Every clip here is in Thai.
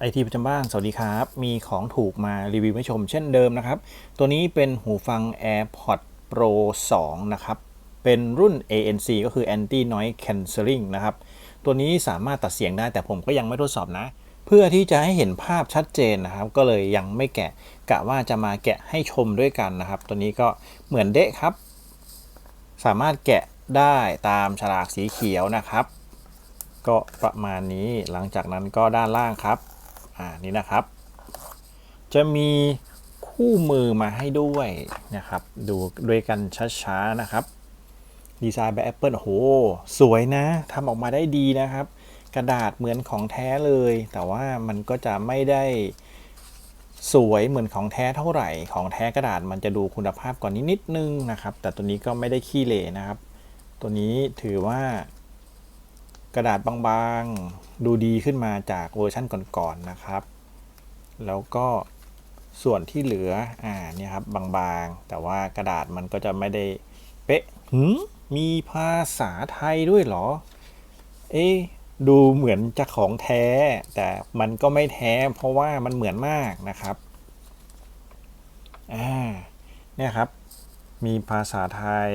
ไอทีประจำบ้าน สวัสดีครับ มีของถูกมารีวิวให้ชมเช่นเดิมนะครับ ตัวนี้เป็นหูฟัง AirPods Pro 2 นะครับ เป็นรุ่น ANC ก็คือ Anti Noise Cancelling นะครับ ตัวนี้สามารถตัดเสียงได้แต่ผมก็ยังไม่ทดสอบนะ เพื่อที่จะให้เห็นภาพชัดเจนนะครับ ก็เลยยังไม่แกะ กะว่าจะมาแกะให้ชมด้วยกันนะครับ ตัวนี้ก็เหมือนเดะครับ สามารถแกะได้ตามฉลากสีเขียวนะครับ ก็ประมาณนี้ หลังจากนั้นก็ด้านล่างครับ อ่านี่นะครับ จะมีคู่มือมาให้ด้วยนะครับ ดูด้วยกันช้าๆนะครับ ดีไซน์แบบ Apple โอ้โห สวยนะทำออกมาได้ดีนะครับ กระดาษเหมือนของแท้เลย แต่ว่ามันก็จะไม่ได้สวยเหมือนของแท้เท่าไหร่ ของแท้กระดาษมันจะดูคุณภาพกว่านนิดนึงนะครับ แต่ตัวนี้ก็ไม่ได้ขี้เหร่นะครับ ตัวนี้ถือว่า กระดาษบางๆ ดูดีขึ้นมาจากเวอร์ชั่นก่อนๆนะครับ แล้วก็ส่วนที่เหลือ อ่า เนี่ยครับ บางๆ แต่ว่ากระดาษมันก็จะไม่ได้เป๊ะหืมมีภาษาไทยด้วยเหรอ เอ๊ดูเหมือนจะของแท้ แต่มันก็ไม่แท้ เพราะว่ามันเหมือนมากนะครับ อ่า เนี่ยครับ มีภาษาไทย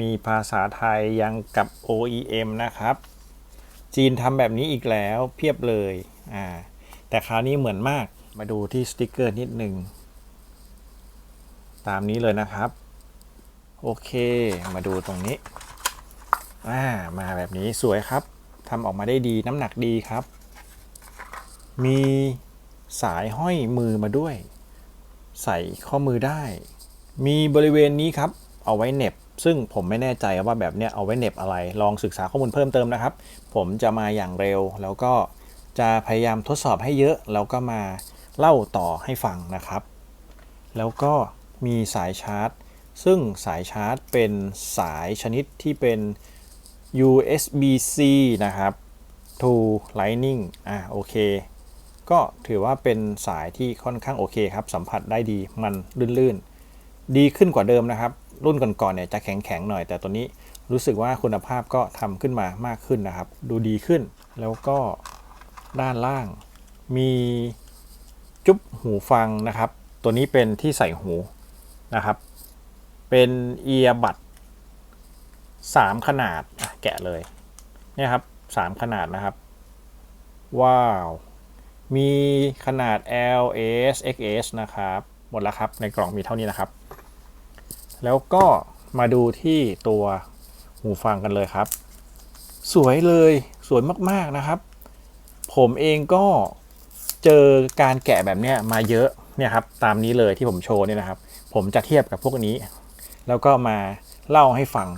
มีภาษาไทยยังกับ OEM นะครับ จีนทำแบบนี้อีกแล้วเพียบเลยอ่าแต่คราวนี้เหมือนมากมาดูที่สติกเกอร์นิดหนึ่งตามนี้เลยนะครับ โอเค มาดูตรงนี้อ่ามาแบบนี้สวยครับทำออกมาได้ดีน้ำหนักดีครับ มีสายห้อยมือมาด้วย ใส่ข้อมือได้ มีบริเวณนี้ครับ เอาไว้เหน็บ ซึ่งผมไม่แน่ใจว่าแบบเนี้ยเอาไว้เน็บอะไร ลองศึกษาข้อมูลเพิ่มเติมนะครับ ผมจะมาอย่างเร็ว แล้วก็จะพยายามทดสอบให้เยอะ แล้วก็มาเล่าต่อให้ฟังนะครับ แล้วก็มีสายชาร์จ ซึ่งสายชาร์จเป็นสายชนิดที่เป็น USB-C นะครับ to Lightning อ่าโอเค ก็ถือว่าเป็นสายที่ค่อนข้างโอเคครับ สัมผัสได้ดี มันลื่นๆ ดีขึ้นกว่าเดิมนะครับ รุ่นก่อนๆเนี่ยจะแข็งๆหน่อย แต่ตัวนี้รู้สึกว่าคุณภาพก็ทำขึ้นมามากขึ้นนะครับ ดูดีขึ้น แล้วก็ด้านล่างมีจุ๊บหูฟังนะครับ ตัวนี้เป็นที่ใส่หูนะครับ เป็นเอียบัด3ขนาดแกะเลยเนี่ยครับ3ขนาดนะครับ ว้าว มีขนาด L S X S นะครับ หมดแล้วครับ ในกล่องมีเท่านี้นะครับ แล้วก็มาดูที่ตัวหูฟังกันเลยครับ สวยเลยสวยมากๆนะครับ ผมเองก็เจอการแกะแบบเนี้ยมาเยอะเนี่ยครับตามนี้เลยที่ผมโชว์เนี่ยนะครับ ผมจะเทียบกับพวกนี้ แล้วก็มาเล่าให้ฟัง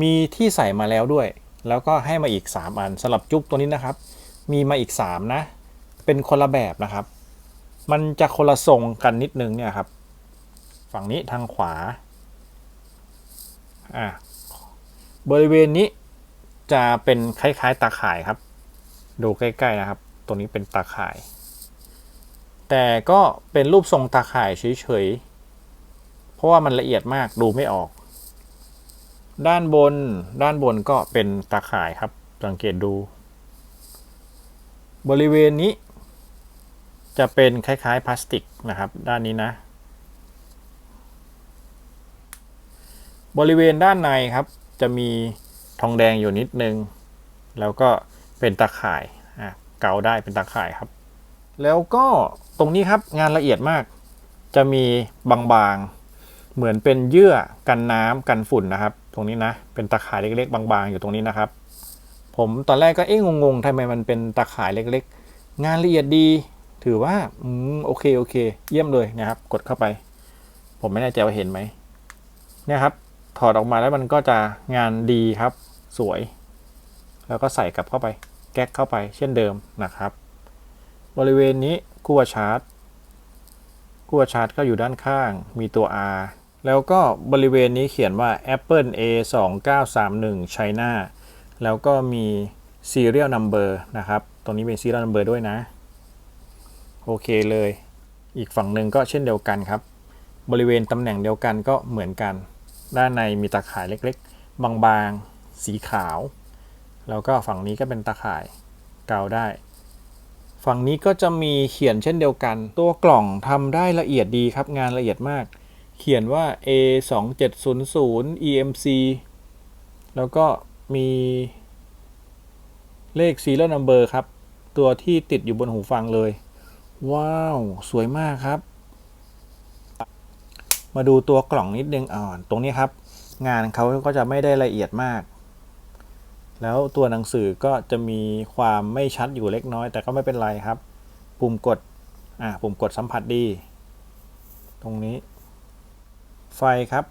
มีที่ใส่มาแล้วด้วย แล้วก็ให้มาอีก 3 อันสำหรับจุ๊บตัวนี้นะครับ มีมาอีก 3 นะ เป็นคนละแบบนะครับ มันจะคนละทรงกันนิดนึงเนี่ยครับ ฝั่งนี้ทางขวา อะบริเวณนี้จะเป็นคล้ายๆตาข่ายครับ ดูใกล้ๆนะครับตัวนี้เป็นตาข่าย แต่ก็เป็นรูปทรงตาข่ายเฉยๆ เพราะว่ามันละเอียดมากดูไม่ออก ด้านบนด้านบนก็เป็นตาข่ายครับ สังเกตดู บริเวณนี้ จะเป็นคล้ายๆพลาสติกนะครับ ด้านนี้นะ บริเวณด้านในครับ จะมีทองแดงอยู่นิดนึง แล้วก็เป็นตาข่ายอะเกาได้เป็นตาข่ายครับ แล้วก็ตรงนี้ครับงานละเอียดมาก จะมีบางๆ เหมือนเป็นเยื่อกันน้ำกันฝุ่นนะครับ ตรงนี้นะ เป็นตาข่ายเล็ก ๆ บางๆ อยู่ตรงนี้นะครับ ผมตอนแรกก็เอ๊ะงงๆทำไมมันเป็นตาข่ายเล็ก ๆ งานละเอียดดี ถือว่าอืมโอเคโอเค เยี่ยมเลยนะครับ กดเข้าไป ผมไม่แน่ใจว่าเห็นไหมเนี่ยครับ ถอดออกมาแล้วมันก็จะงานดีครับ สวย แล้วก็ใส่กลับเข้าไป แก๊กเข้าไปเช่นเดิมนะครับ บริเวณนี้กั้วชาร์จกั้วชาร์จก็อยู่ด้านข้าง มีตัว R แล้วก็บริเวณนี้เขียนว่า Apple A 2 9 3 1 China แล้วก็มี serial number นะครับ ตรงนี้เป็น serial number ด้วยนะ โอเคเลย อีกฝั่งหนึ่งก็เช่นเดียวกันครับ บริเวณตำแหน่งเดียวกันก็เหมือนกัน ด้านในมีตาข่ายเล็กๆ บางๆ สีขาว แล้วก็ฝั่งนี้ก็เป็นตาข่ายเกาได้ ฝั่งนี้ก็จะมีเขียนเช่นเดียวกัน ตัวกล่องทำได้ละเอียดดีครับงานละเอียดมาก เขียนว่า A 2 7 0 0 EMC แล้วก็มีเลข serial number ครับ ตัวที่ติดอยู่บนหูฟังเลย ว้าว สวยมากครับ มาดูตัวกล่องนิดนึงอ่อนตรงนี้ครับ งานเขาก็จะไม่ได้ละเอียดมาก แล้วตัวหนังสือก็จะมีความไม่ชัดอยู่เล็กน้อย แต่ก็ไม่เป็นไรครับ ปุ่มกดอ่าปุ่มกดสัมผัสดี ตรงนี้ ไฟครับ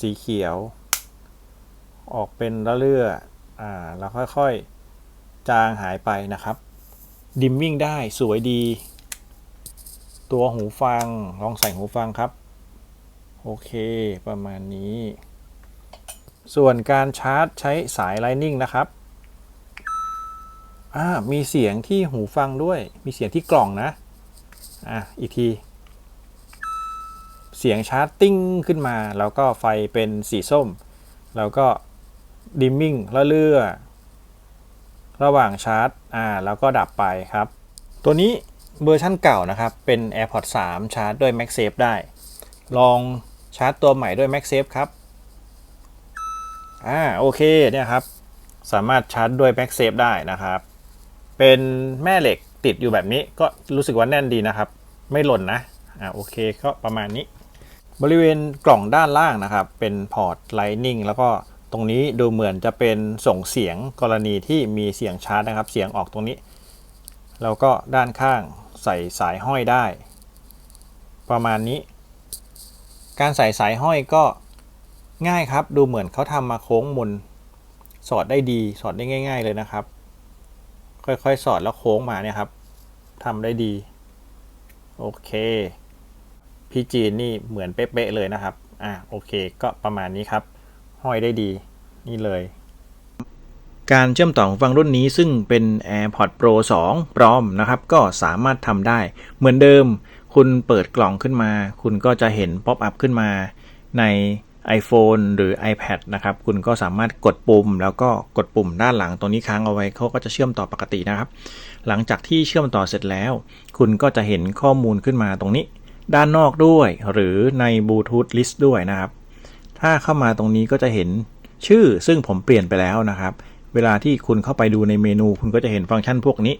สีเขียว ออกเป็นระเรื่ออ่าแล้วค่อยๆ จางหายไปนะครับดิมมิ่งได้สวยดี ตัวหูฟังลองใส่หูฟังครับ โอเค ประมาณนี้ ส่วนการชาร์จใช้สาย Lightning นะครับอ่ามีเสียงที่หูฟังด้วย มีเสียงที่กล่องนะ อะ อีกที เสียงชาร์จติ้งขึ้นมา แล้วก็ไฟเป็นสีส้ม แล้วก็ดิมมิ่งเรื่อ ระหว่างชาร์จ อ่า แล้วก็ดับไปครับ ตัวนี้เวอร์ชั่นเก่านะครับ เป็น AirPods 3 ชาร์จด้วย MagSafe ได้ ลอง ชาร์จตัวใหม่ด้วย MagSafe ครับ อ่าโอเคเนี่ยครับ สามารถชาร์จด้วย MagSafe ได้นะครับ เป็นแม่เหล็กติดอยู่แบบนี้ก็รู้สึกว่าแน่นดีนะครับ ไม่หล่นนะ อ่าโอเคก็ประมาณนี้ บริเวณกล่องด้านล่างนะครับ เป็นพอร์ต Lightning แล้วก็ตรงนี้ดูเหมือนจะเป็นส่งเสียงกรณีที่มีเสียงชาร์จนะครับ เสียงออกตรงนี้ แล้วก็ด้านข้างใส่สายห้อยได้ ประมาณนี้ การใส่สายห้อยก็ง่ายครับ ดูเหมือนเขาทำมาโค้งมน สอดได้ดีสอดได้ง่าย ๆเลยนะครับ ค่อยๆสอดแล้วโค้งมาเนี่ยครับทำได้ดี โอเค พี่จีนนี่เหมือนเป๊ะๆเลยนะครับ อะโอเค ก็ประมาณนี้ครับ ห้อยได้ดี นี่เลย การเชื่อมต่อหูฟังรุ่นนี้ซึ่งเป็น AirPods Pro 2พร้อมนะครับ ก็สามารถทำได้เหมือนเดิม คุณเปิดกล่องขึ้นมา คุณก็จะเห็นป๊อปอัพขึ้นมาใน iPhone หรือ iPad นะครับ คุณก็สามารถกดปุ่ม แล้วก็กดปุ่มด้านหลังตรงนี้ค้างเอาไว้เขาก็จะเชื่อมต่อปกตินะครับ หลังจากที่เชื่อมต่อเสร็จแล้ว คุณก็จะเห็นข้อมูลขึ้นมาตรงนี้ ด้านนอกด้วย หรือใน Bluetooth List ด้วยนะครับ ถ้าเข้ามาตรงนี้ก็จะเห็นชื่อซึ่งผมเปลี่ยนไปแล้วนะครับ เวลาที่คุณเข้าไปดูในเมนู คุณก็จะเห็นฟังก์ชันพวกนี้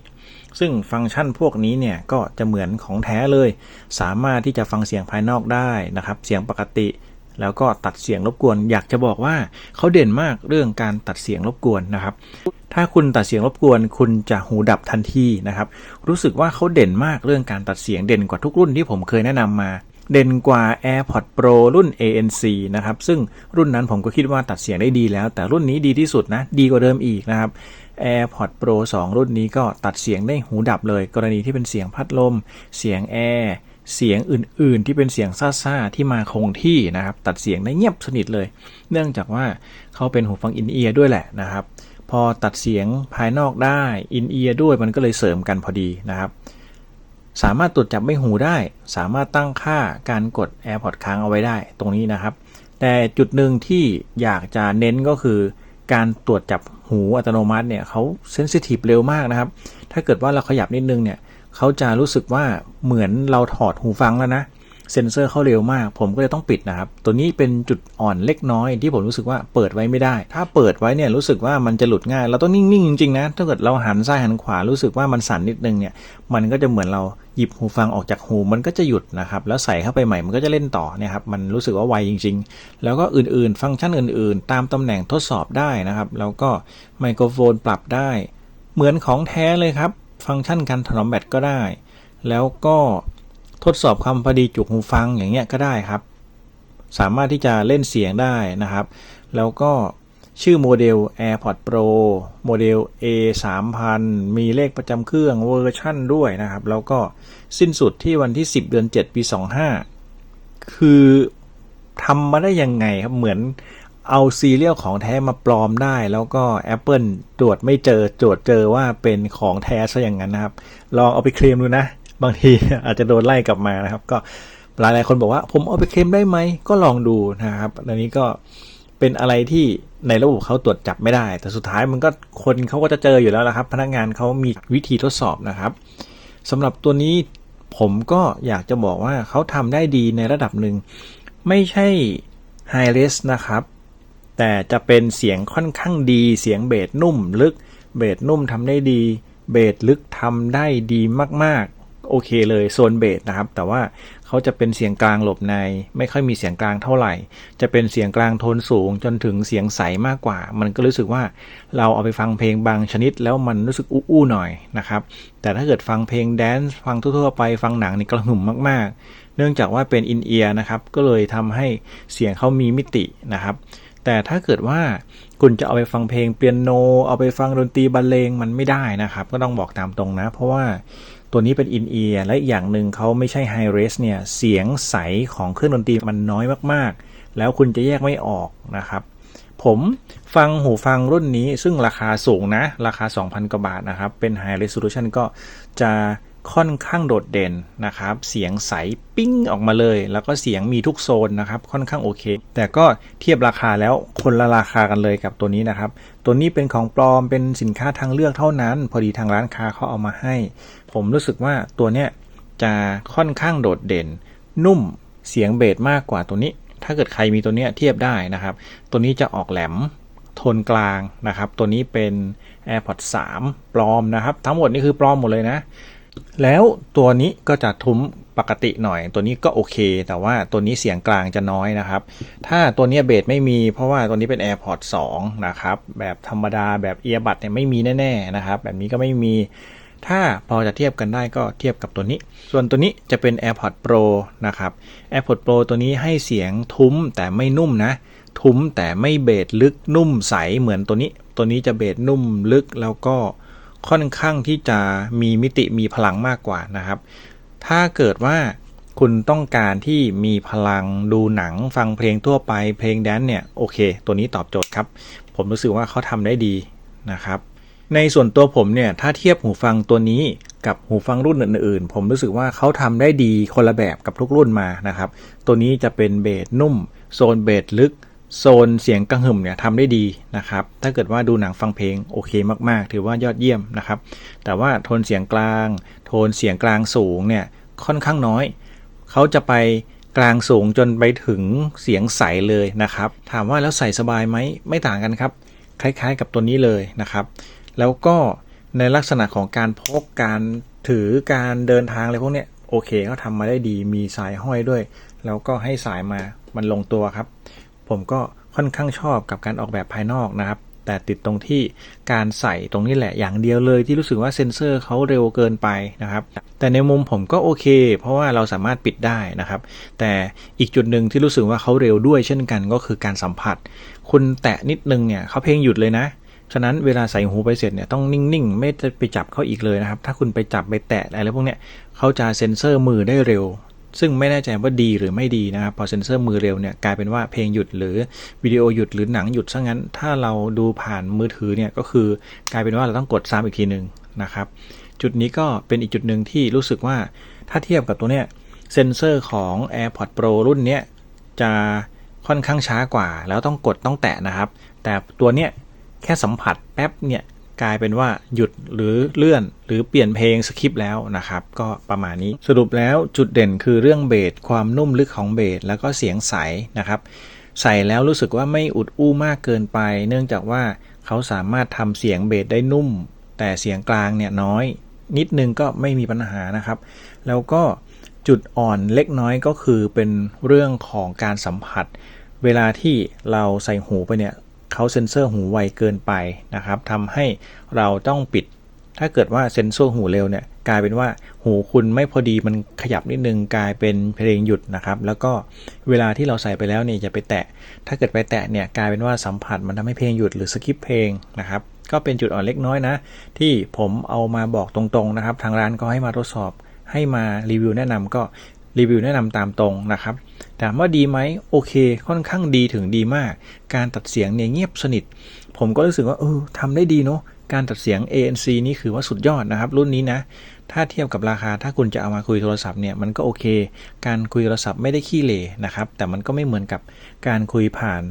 ซึ่งฟังก์ชันพวกนี้เนี่ยก็จะเหมือนของแท้เลย สามารถที่จะฟังเสียงภายนอกได้นะครับ เสียงปกติ แล้วก็ตัดเสียงรบกวน อยากจะบอกว่าเขาเด่นมากเรื่องการตัดเสียงรบกวนนะครับ ถ้าคุณตัดเสียงรบกวน คุณจะหูดับทันทีนะครับ รู้สึกว่าเขาเด่นมากเรื่องการตัดเสียงเด่นกว่าทุกรุ่นที่ผมเคยแนะนำมา เด่นกว่า AirPods Pro รุ่น ANC นะครับ ซึ่งรุ่นนั้นผมก็คิดว่าตัดเสียงได้ดีแล้ว แต่รุ่นนี้ดีที่สุดนะ ดีกว่าเดิมอีกนะครับ AirPods Pro 2 รุ่นนี้ก็ตัดเสียงได้หูดับเลย กรณีที่เป็นเสียงพัดลม เสียงแอร์เสียงอื่นๆ ที่เป็นเสียงซ่าๆ ที่มาคงที่นะครับ ตัดเสียงได้เงียบสนิทเลย เนื่องจากว่าเขาเป็นหูฟังอินเอียร์ด้วยแหละนะครับ พอตัดเสียงภายนอกได้อินเอียร์ด้วยมันก็เลยเสริมกันพอดีนะครับ สามารถตรวจจับไม่หูได้ สามารถตั้งค่าการกด AirPods ค้างเอาไว้ได้ตรงนี้นะครับ แต่จุดหนึ่งที่อยากจะเน้นก็คือ การตรวจจับหูอัตโนมัติเนี่ยเขาเซนซิทีฟเร็วมากนะครับ ถ้าเกิดว่าเราขยับนิดนึงเนี่ยเขาจะรู้สึกว่าเหมือนเราถอดหูฟังแล้วนะ เซ็นเซอร์เข้าเร็วมาก ผมก็เลยต้องปิดนะครับ ตัวนี้เป็นจุดอ่อนเล็กน้อยที่ผมรู้สึกว่าเปิดไว้ไม่ได้ ถ้าเปิดไว้เนี่ยรู้สึกว่ามันจะหลุดง่าย เราต้องนิ่งๆจริงๆนะถ้าเกิดเราหันซ้ายหันขวารู้สึกว่ามันสั่นนิดนึงเนี่ยมันก็จะเหมือนเราหยิบหูฟังออกจากหูมันก็จะหยุดนะครับแล้วใส่เข้าไปใหม่มันก็จะเล่นต่อเนี่ยครับมันรู้สึกว่าไวจริง ๆ แล้วก็อื่นๆ ฟังก์ชันอื่นๆ ตามตำแหน่งทดสอบได้นะครับ แล้วก็ไมโครโฟนปรับได้ เหมือนของแท้เลยครับ ฟังก์ชันการถนอมแบตก็ได้ แล้วก็ ทดสอบความพอดีจุกหูฟังอย่างเงี้ยก็ได้ครับ สามารถที่จะเล่นเสียงได้นะครับ แล้วก็ชื่อโมเดล AirPods Pro โมเดล A 3 0 0 มีเลขประจำเครื่องเวอร์ชั่นด้วยนะครับ แล้วก็สิ้นสุดที่วันที่ 10 เดือน 7 ปี 25 คือทำมาได้ยังไงครับ เหมือนเอาซีเรียลของแท้มาปลอมได้ แล้วก็ Apple ตรวจไม่เจอตรวจเจอว่าเป็นของแท้ซะอย่างนั้นนะครับ ลองเอาไปเคลมดูนะ บางทีอาจจะโดนไล่กลับมานะครับ ก็หลายหลายๆคนบอกว่าผมเอาไปเคลมได้ไหมก็ลองดูนะครับอันนี้ก็เป็นอะไรที่ในระบบเขาตรวจจับไม่ได้ แต่สุดท้ายมันก็คนเขาก็จะเจออยู่แล้วละครับ พนักงานเขามีวิธีทดสอบนะครับสำหรับตัวนี้ผมก็อยากจะบอกว่าเขาทำได้ดีในระดับหนึ่ง ไม่ใช่ High Res นะครับ แต่จะเป็นเสียงค่อนข้างดี เสียงเบสนุ่มลึก เบสนุ่มทำได้ดี เบสลึกทำได้ดีมากๆ โอเคเลยโซนเบสนะครับ แต่ว่าเขาจะเป็นเสียงกลางหลบใน ไม่ค่อยมีเสียงกลางเท่าไหร่ จะเป็นเสียงกลางโทนสูงจนถึงเสียงใสมากกว่า มันก็รู้สึกว่าเราเอาไปฟังเพลงบางชนิด แล้วมันรู้สึกอู้ๆหน่อยนะครับ แต่ถ้าเกิดฟังเพลงแดนซ์ฟังทั่วๆไปฟังหนังนี่กระหึ่มมากๆ เนื่องจากว่าเป็นอินเอียร์นะครับ ก็เลยทำให้เสียงเขามีมิตินะครับแต่ถ้าเกิดว่าคุณจะเอาไปฟังเพลงเปียโน เอาไปฟังดนตรีบรรเลงมันไม่ได้นะครับ ก็ต้องบอกตามตรงนะ เพราะว่า ตัวนี้เป็นอินเอียร์และอีกอย่างหนึ่งเขาไม่ใช่ไฮเรสเนี่ยเสียงใสของเครื่องดนตรีมันน้อยมากๆ แล้วคุณจะแยกไม่ออกนะครับ ผมฟังหูฟังรุ่นนี้ซึ่งราคาสูงนะ ราคา 2,000 กว่าบาทนะครับ เป็น High Resolution ก็จะ ค่อนข้างโดดเด่นนะครับ เสียงใสปิ้งออกมาเลย แล้วก็เสียงมีทุกโซนนะครับ ค่อนข้างโอเค แต่ก็เทียบราคาแล้วคนละราคากันเลยกับตัวนี้นะครับ ตัวนี้เป็นของปลอมเป็นสินค้าทางเลือกเท่านั้น พอดีทางร้านค้าเขาเอามาให้ ผมรู้สึกว่าตัวเนี้ยจะค่อนข้างโดดเด่น นุ่มเสียงเบสมากกว่าตัวนี้ ถ้าเกิดใครมีตัวเนี้ยเทียบได้นะครับ ตัวนี้จะออกแหลมโทนกลางนะครับ ตัวนี้เป็น AirPods 3 ปลอมนะครับ ทั้งหมดนี่คือปลอมหมดเลยนะ แล้วตัวนี้ก็จะทุ้มปกติหน่อย ตัวนี้ก็โอเค แต่ว่าตัวนี้เสียงกลางจะน้อยนะครับ ถ้าตัวนี้เบสไม่มีเพราะว่าตัวนี้เป็น AirPods 2 นะครับ แบบธรรมดาแบบเอียบัดเนี่ยไม่มีแน่ๆนะครับ แบบนี้ก็ไม่มีถ้าพอจะเทียบกันได้ก็เทียบกับตัวนี้ ส่วนตัวนี้จะเป็น AirPods Pro นะครับ AirPods Pro ตัวนี้ให้เสียงทุ้มแต่ไม่นุ่มนะ ทุ้มแต่ไม่เบสลึกนุ่มใสเหมือนตัวนี้ ตัวนี้จะเบสนุ่มลึกแล้วก็ ค่อนข้างที่จะมีมิติมีพลังมากกว่านะครับ ถ้าเกิดว่าคุณต้องการที่มีพลังดูหนังฟังเพลงทั่วไปเพลงแดนซ์เนี่ยโอเค ตัวนี้ตอบโจทย์ครับ ผมรู้สึกว่าเขาทำได้ดีนะครับ ในส่วนตัวผมเนี่ยถ้าเทียบหูฟังตัวนี้กับหูฟังรุ่นอื่นๆ ผมรู้สึกว่าเขาทำได้ดีคนละแบบกับทุกรุ่นมานะครับ ตัวนี้จะเป็นเบสนุ่ม โซนเบสลึก โซนเสียงกระหึ่มเนี่ยทำได้ดีนะครับ ถ้าเกิดว่าดูหนังฟังเพลงโอเคมากๆ ถือว่ายอดเยี่ยมนะครับ แต่ว่าโทนเสียงกลาง โทนเสียงกลางสูงเนี่ยค่อนข้างน้อย เขาจะไปกลางสูงจนไปถึงเสียงใสเลยนะครับ ถามว่าแล้วใส่สบายไหมไม่ต่างกันครับ คล้ายๆกับตัวนี้เลยนะครับ แล้วก็ในลักษณะของการพกการถือการเดินทางอะไรพวกเนี้ยโอเคเขาทำมาได้ดีมีสายห้อยด้วย แล้วก็ให้สายมามันลงตัวครับ ผมก็ค่อนข้างชอบกับการออกแบบภายนอกนะครับ แต่ติดตรงที่การใส่ตรงนี้แหละอย่างเดียวเลยที่รู้สึกว่าเซ็นเซอร์เขาเร็วเกินไปนะครับ แต่ในมุมผมก็โอเค เพราะว่าเราสามารถปิดได้นะครับ แต่อีกจุดหนึ่งที่รู้สึกว่าเขาเร็วด้วยเช่นกันก็คือการสัมผัส คุณแตะนิดนึงเนี่ยเขาเพลงหยุดเลยนะฉะนั้นเวลาใส่หูไปเสร็จเนี่ยต้องนิ่งๆ ไม่จะไปจับเขาอีกเลยนะครับ ถ้าคุณไปจับไปแตะอะไรพวกเนี้ยเขาจะเซ็นเซอร์มือได้เร็ว ซึ่งไม่แน่ใจว่าดีหรือไม่ดีนะครับพอเซ็นเซอร์มือเร็วเนี่ยกลายเป็นว่าเพลงหยุดหรือวิดีโอหยุดหรือหนังหยุดซะงั้น ถ้าเราดูผ่านมือถือเนี่ยก็คือกลายเป็นว่าเราต้องกดซ้ำอีกทีหนึ่งนะครับจุดนี้ก็เป็นอีกจุดหนึ่งที่รู้สึกว่าถ้าเทียบกับตัวเนี้ยเซ็นเซอร์ของ AirPods Pro รุ่นเนี้ยจะค่อนข้างช้ากว่า แล้วต้องกดต้องแตะนะครับ แต่ตัวเนี้ยแค่สัมผัสแป๊บเนี่ย กลายเป็นว่าหยุดหรือเลื่อน หรือเปลี่ยนเพลงสคริปต์แล้วนะครับ ก็ประมาณนี้สรุปแล้วจุดเด่นคือเรื่องเบสความนุ่มลึกของเบสแล้วก็เสียงใสนะครับ ใส่แล้วรู้สึกว่าไม่อุดอู้มากเกินไป เนื่องจากว่าเขาสามารถทำเสียงเบสได้นุ่ม แต่เสียงกลางเนี่ยน้อย นิดนึงก็ไม่มีปัญหานะครับ แล้วก็จุดอ่อนเล็กน้อยก็คือเป็นเรื่องของการสัมผัส เวลาที่เราใส่หูไปเนี่ย เขาเซ็นเซอร์หูไวเกินไปนะครับทำให้เราต้องปิด ถ้าเกิดว่าเซ็นเซอร์หูเร็วเนี่ยกลายเป็นว่าหูคุณไม่พอดีมันขยับนิดนึงกลายเป็นเพลงหยุดนะครับ แล้วก็เวลาที่เราใส่ไปแล้วเนี่ยอย่าไปแตะ ถ้าเกิดไปแตะเนี่ยกลายเป็นว่าสัมผัสมันทำให้เพลงหยุดหรือสคิปเพลงนะครับก็เป็นจุดอ่อนเล็กน้อยนะ ที่ผมเอามาบอกตรงๆนะครับ ทางร้านก็ให้มาทดสอบให้มารีวิวแนะนำก็ รีวิวแนะนำตามตรงนะครับถามว่าดีไหมโอเค ค่อนข้างดีถึงดีมาก การตัดเสียงเนี่ยเงียบสนิท ผมก็รู้สึกว่าเออทำได้ดีเนาะการตัดเสียง ANC นี่คือว่าสุดยอดนะครับ รุ่นนี้นะ ถ้าเทียบกับราคาถ้าคุณจะเอามาคุยโทรศัพท์เนี่ยมันก็โอเค การคุยโทรศัพท์ไม่ได้ขี้เหร่นะครับ แต่มันก็ไม่เหมือนกับการคุยผ่าน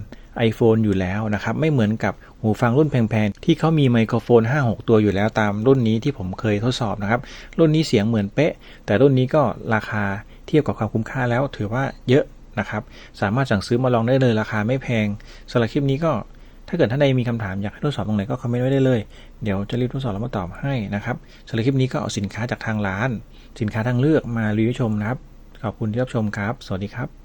iPhone อยู่แล้วนะครับไม่เหมือนกับหูฟังรุ่นแพงๆ ที่เขามีไมโครโฟน 5-6 ตัวอยู่แล้วตามรุ่นนี้ที่ผมเคยทดสอบนะครับ รุ่นนี้เสียงเหมือนเป๊ะ แต่รุ่นนี้ก็ราคาเทียบกับความคุ้มค่าแล้วถือว่าเยอะนะครับ สามารถสั่งซื้อมาลองได้เลยราคาไม่แพงสำหรับคลิปนี้ก็ถ้าเกิดท่านใดมีคำถามอยากให้ทดสอบตรงไหนก็คอมเมนต์ไว้ได้เลย เดี๋ยวจะรีบทดสอบแล้วมาตอบให้นะครับสำหรับคลิปนี้ก็เอาสินค้าจากทางร้าน สินค้าทางเลือกมารีวิวชมนะครับ ขอบคุณที่รับชมครับ สวัสดีครับ